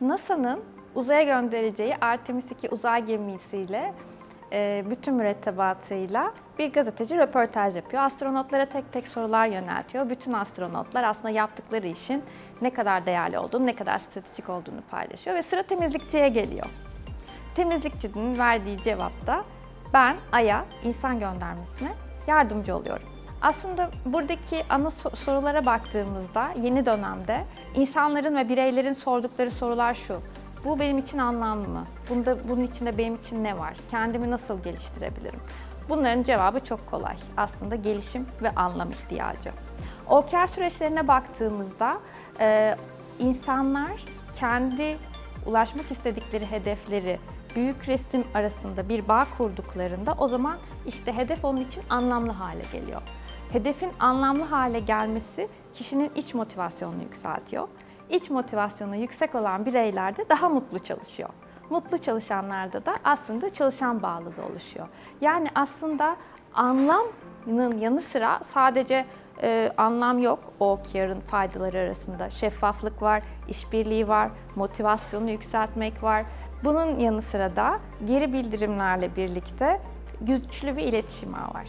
NASA'nın uzaya göndereceği Artemis 2 uzay gemisiyle e, bütün mürettebatıyla bir gazeteci röportaj yapıyor. Astronotlara tek tek sorular yöneltiyor. Bütün astronotlar aslında yaptıkları işin ne kadar değerli olduğunu, ne kadar stratejik olduğunu paylaşıyor ve sıra temizlikçiye geliyor. Temizlikçinin verdiği cevapta ben Ay'a insan göndermesine yardımcı oluyorum. Aslında buradaki ana so- sorulara baktığımızda yeni dönemde insanların ve bireylerin sordukları sorular şu. Bu benim için anlamlı mı? Bunda, bunun içinde benim için ne var? Kendimi nasıl geliştirebilirim? Bunların cevabı çok kolay. Aslında gelişim ve anlam ihtiyacı. OKR süreçlerine baktığımızda e, insanlar kendi ulaşmak istedikleri hedefleri büyük resim arasında bir bağ kurduklarında o zaman işte hedef onun için anlamlı hale geliyor. Hedefin anlamlı hale gelmesi kişinin iç motivasyonunu yükseltiyor. İç motivasyonu yüksek olan bireyler de daha mutlu çalışıyor. Mutlu çalışanlarda da aslında çalışan bağlılığı oluşuyor. Yani aslında anlamın yanı sıra sadece e, anlam yok OKR'ın faydaları arasında. Şeffaflık var, işbirliği var, motivasyonu yükseltmek var. Bunun yanı sıra da geri bildirimlerle birlikte güçlü bir iletişim ağı var.